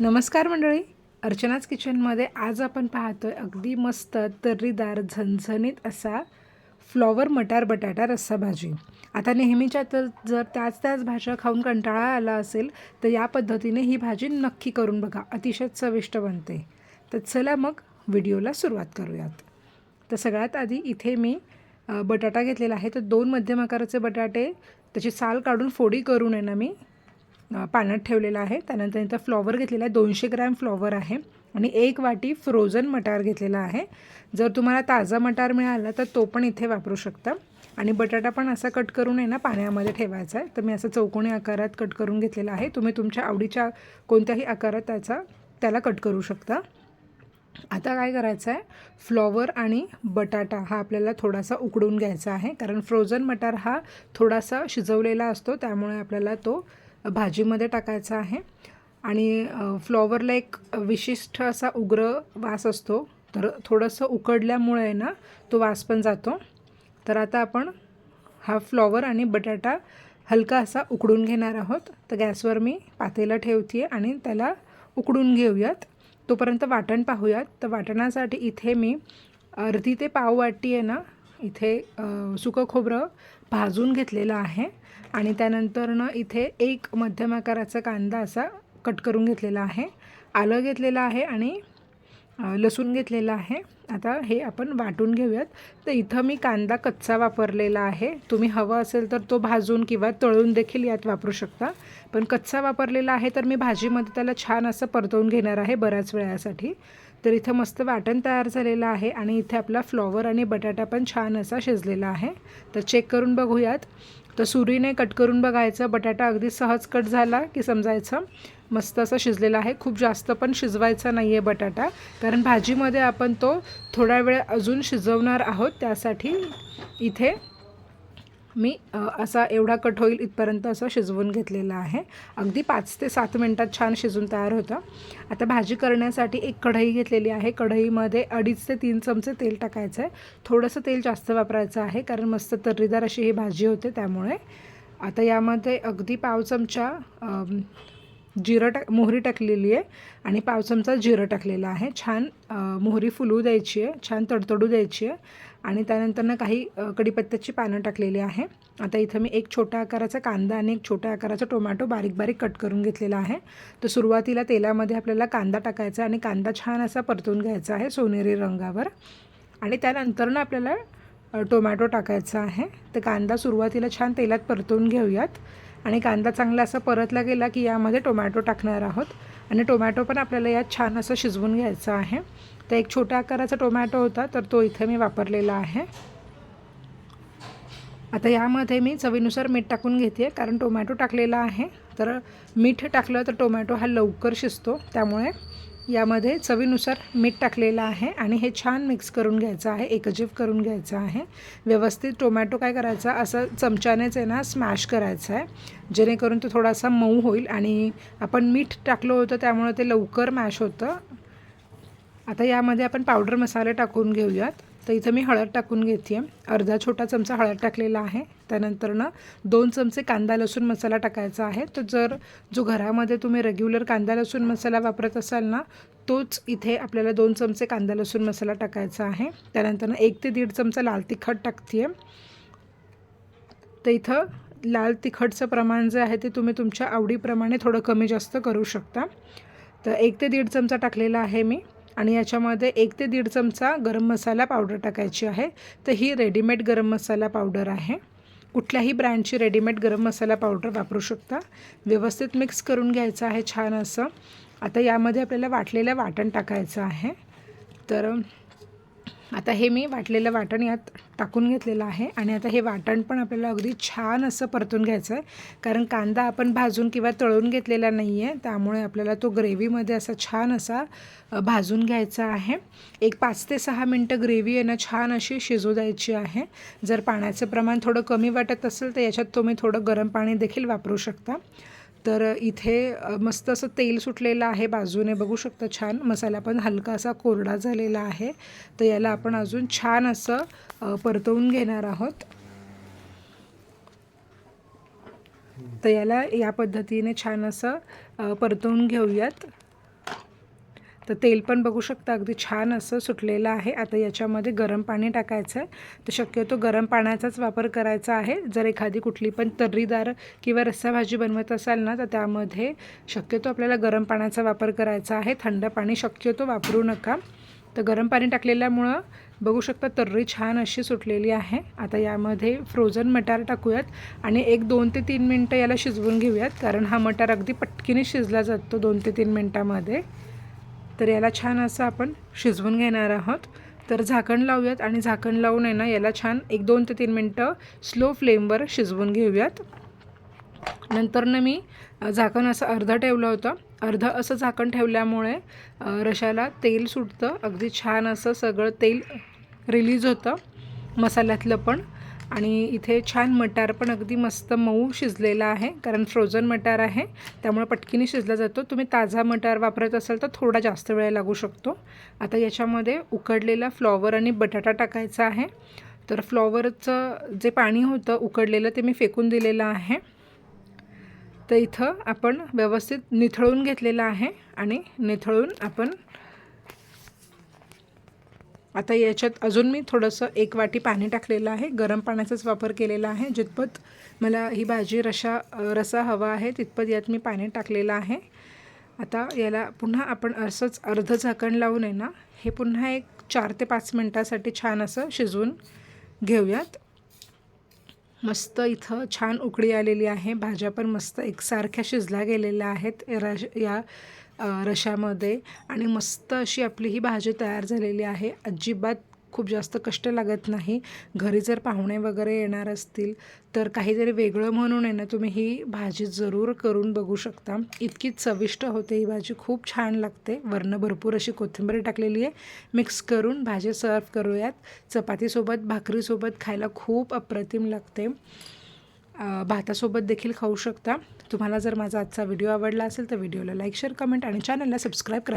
नमस्कार मंडळी. अर्चनाच किचनमध्ये आज आपण पाहतो आहे अगदी मस्त तर्रीदार झणझणीत असा फ्लॉवर मटार बटाटा रस्सा भाजी. आता नेहमीच्या तर जर त्याच त्याच भाज्या खाऊन कंटाळा आला असेल तर या पद्धतीने ही भाजी नक्की करून बघा. अतिशय चविष्ट बनते. तर चला मग व्हिडिओला सुरुवात करूयात. तर सगळ्यात आधी इथे मी बटाटा घेतलेला आहे. तर दोन मध्यम आकाराचे बटाटे त्याची साल काढून फोडी करून आहे ना मी पाण्यात ठेवलेला आहे. त्यानंतर इथं फ्लॉवर घेतलेला आहे. दोनशे ग्रॅम फ्लॉवर आहे. आणि एक वाटी फ्रोझन मटार घेतलेला आहे. जर तुम्हाला ताजा मटार मिळाला तर तो पण इथे वापरू शकता. आणि बटाटा पण असा कट करून आहे ना पाण्यामध्ये ठेवायचा आहे. तर मी असं चौकोनी आकारात कट करून घेतलेला आहे. तुम्ही तुमच्या आवडीच्या कोणत्याही आकारात त्याचा त्याला कट करू शकता. आता काय करायचं आहे? फ्लॉवर आणि बटाटा हा आपल्याला थोडासा उकडून घ्यायचा आहे. कारण फ्रोझन मटार हा थोडासा शिजवलेला असतो. त्यामुळे आपल्याला तो भाजीमध्ये टाकायचा आहे. आणि फ्लॉवरला एक विशिष्ट असा उग्र वास असतो. तर थोडंसं उकडल्यामुळे ना तो वास पण जातो. तर आता आपण हा फ्लॉवर आणि बटाटा हलका असा उकडून घेणार आहोत. तर गॅसवर मी पातेला ठेवते आहे आणि त्याला उकडून घेऊयात. तोपर्यंत वाटण पाहूयात. तर वाटणासाठी इथे मी अर्धी ते पाव वाटी आहे ना इथे सुकं खोबरं भाजून घेतलेलं आहे आणि त्यानंतरनं इथे एक मध्यम आकाराचा कांदा असा कट करून घेतलेला आहे. आलं घेतलेलं आहे आणि लसूण घेतलेलं आहे. आता हे आपण वाटून घेऊयात. तर इथं मी कांदा कच्चा वापरलेला आहे. तुम्ही हवं असेल तर तो भाजून किंवा तळून देखील यात वापरू शकता. पण कच्चा वापरलेला आहे तर मी भाजीमध्ये त्याला छान असं परतवून घेणार आहे बऱ्याच वेळासाठी. तर इथं मस्त वाटण तयार झालेलं आहे आणि इथे आपला फ्लॉवर आणि बटाटा पण छान असा शिजलेला आहे. तर चेक करून बघूयात. तर सुरीने कट करून बघायचं. बटाटा अगदी सहज कट झाला की समजायचं. मस्त असं शिजलेला आहे. खूप जास्त पण शिजवायचा नाही आहे बटाटा. कारण भाजीमध्ये आपण तो थोडा वेळ अजून शिजवणार आहोत. त्यासाठी इथे मी असा एवढा कट होईल इथपर्यंत असं शिजवून घेतलेला आहे. अगदी पाच ते सात मिनटात छान शिजून तयार होतं. आता भाजी करण्यासाठी एक कढई घेतलेली आहे. कढईमध्ये अडीच ते तीन चमचे तेल टाकायचं आहे. थोडंसं तेल जास्त वापरायचं आहे कारण मस्त तर्रीदार अशी ही भाजी होते त्यामुळे. आता यामध्ये अगदी पाव चमचा जिरं टाक मोहरी टाकलेली आहे आणि पाव चमचा जिरं टाकलेला आहे. छान मोहरी फुलू द्यायची आहे छान तडतडू द्यायची आहे. आणि त्यानंतर ना काही कडीपत्त्याची कढीपत्त्याची पानं टाकलेली आहे. आता इथं मी एक छोट्या आकाराचा कांदा आणि एक छोट्या आकाराचा टोमॅटो बारीक बारीक कट करून घेतलेला आहे. तर सुरुवातीला तेलामध्ये आपल्याला कांदा टाकायचा आणि कांदा छान असा परतून घ्यायचा आहे सोनेरी रंगावर. आणि त्यानंतर ना आपल्याला टोमॅटो टाकायचा आहे. तर कांदा सुरुवातीला छान तेलात परतून घेऊयात. आणि कांदा चांगला असा परतला गेला की यामध्ये टोमॅटो टाकणार आहोत. आणि टोमॅटो पण आपल्याला यात छान असं शिजवून घ्यायचं आहे. तर एक छोट्या आकाराचा टोमॅटो होता तर तो इथे मी वापरलेला आहे. आता यामध्ये मी चवीनुसार मीठ टाकून घेते कारण टोमॅटो टाकलेला आहे. तर मीठ टाकलं तर टोमॅटो हा लवकर शिजतो त्यामुळे यामध्ये चवीनुसार मीठ टाकलेलं आहे आणि हे छान मिक्स करून घ्यायचं आहे एकजीव करून घ्यायचं आहे. व्यवस्थित टोमॅटो काय करायचा असं चमच्यानेच आहे ना स्मॅश करायचं आहे. जेणेकरून तो थोडासा मऊ होईल आणि आपण मीठ टाकलं होतं त्यामुळे ते लवकर मॅश होतं. आता यामध्ये आपण पावडर मसाले टाकून घेऊयात. तर इथं मी हळद टाकून घेते अर्धा छोटा चमचा हळद टाकलेला आहे. त्यानंतर ना दोन चमचे कांदा लसूण मसाला टाकायचा आहे. तर जर जो घरामध्ये तुम्ही रेग्युलर कांदा लसूण मसाला वापरत असाल ना तोच इथे आपल्याला दोन चमचे कांदा लसूण मसाला टाकायचा आहे. त्यानंतर ना एक ते दीड चमचा लाल तिखट टाकते तर इथं लाल तिखटचं प्रमाण जे आहे ते तुम्ही तुमच्या आवडीप्रमाणे थोडं कमी जास्त करू शकता. तर एक ते दीड चमचा टाकलेला आहे मी. आणि याच्यामध्ये एक ते दीड चमचा गरम मसाला पावडर टाकायची आहे. तर ही रेडीमेड गरम मसाला पावडर आहे. कुठल्याही ब्रँडची रेडीमेड गरम मसाला पावडर वापरू शकता. व्यवस्थित मिक्स करून घ्यायचं आहे छान असं. आता यामध्ये आपल्याला वाटलेलं वाटण टाकायचं आहे. तर आता हे मी वाटलेलं वाटण यात टाकून घेतलेलं आहे. आणि आता हे वाटण पण आपल्याला अगदी छान असं परतून घ्यायचं आहे कारण कांदा आपण भाजून किंवा तळून घेतलेला नाही आहे त्यामुळे आपल्याला तो ग्रेव्हीमध्ये असा छान असा भाजून घ्यायचा आहे. एक पाच ते सहा मिनटं ग्रेव्ही आहे ना छान अशी शिजू द्यायची आहे. जर पाण्याचं प्रमाण थोडं कमी वाटत असेल तर याच्यात तुम्ही थोडं गरम पाणी देखील वापरू शकता. तर इथे मस्त असं तेल सुटलेलं आहे बाजूने बघू शकता छान. मसाला पण हलका असा कोरडा झालेला आहे. तर याला आपण अजून छान असं परतवून घेणार आहोत. तर याला या पद्धतीने छान असं परतवून घेऊयात. तर तेल पण बघू शकता अगदी छान असं सुटलेलं आहे. आता याच्यामध्ये गरम पाणी टाकायचं आहे. तर शक्यतो गरम पाण्याचाच वापर करायचा आहे. जर एखादी कुठली पण तर्रीदार किंवा रस्सा भाजी बनवत असाल ना तर त्यामध्ये शक्यतो आपल्याला गरम पाण्याचा वापर करायचा आहे. थंड पाणी शक्यतो वापरू नका. तर गरम पाणी टाकलेल्यामुळं बघू शकता तर्री छान अशी सुटलेली आहे. आता यामध्ये फ्रोझन मटार टाकूयात आणि एक दोन ते तीन मिनटं याला शिजवून घेऊयात. कारण हा मटार अगदी पटकीने शिजला जातो दोन ते तीन मिनटामध्ये. तर याला छान असं आपण शिजवून घेणार आहोत. तर झाकण लावूयात आणि झाकण लावून आहे ना याला छान एक दोन ते तीन मिनटं स्लो फ्लेमवर शिजवून घेऊयात. नंतरनं मी झाकण असं अर्धं ठेवलं होतं. अर्धं असं झाकण ठेवल्यामुळे रशाला तेल सुटतं. अगदी छान असं सगळं तेल रिलीज होतं. मसाल्यातलं पण. आणि इथे छान मटार पण अगदी मस्त मऊ शिजलेला आहे कारण फ्रोझन मटार आहे त्यामुळे पटकीने शिजला जातो. तुम्ही ताजा मटार वापरत असाल तर थोडा जास्त वेळ लागू शकतो. आता याच्यामध्ये उकडलेला फ्लॉवर आणि बटाटा टाकायचा आहे. तर फ्लॉवरचं जे पाणी होतं उकडलेलं ते मी फेकून दिलेलं आहे. तर इथं आपण व्यवस्थित निथळून घेतलेलं आहे आणि निथळून आपण आता याच्यात अजून मी थोडंसं एक वाटी पाणी टाकलेलं आहे गरम पाण्याचाच वापर केलेला आहे जितपत मला ही भाजी रशा रसा हवा आहे तितपत यात मी पाणी टाकलेलं आहे. आता याला पुन्हा आपण असंच अर्धं झाकण लावून आहे ना हे पुन्हा एक चार ते पाच मिनटासाठी छान असं शिजवून घेऊयात. मस्त इथं छान उकळी आलेली आहे भाज्या पण मस्त एकसारख्या शिजल्या गेलेल्या आहेत. या रशामध्ये. आणि मस्त अशी आपली ही भाजी तयार झालेली आहे. अजिबात खूप जास्त कष्ट लागत नाही. घरी जर पाहुणे वगैरे येणार असतील तर काहीतरी वेगळं म्हणून आहे ना तुम्ही ही भाजी जरूर करून बघू शकता. इतकी चविष्ट होते ही भाजी. खूप छान लागते. वरनं भरपूर अशी कोथिंबीर टाकलेली आहे. मिक्स करून भाजी सर्व करूयात. चपातीसोबत भाकरीसोबत खायला खूप अप्रतिम लागते. भातासोबत देखील खाऊ शकता. तुम्हाला जर माझा आजचा व्हिडिओ आवडला असेल तर व्हिडिओला लाईक शेअर कमेंट आणि चॅनलला सबस्क्राईब करा.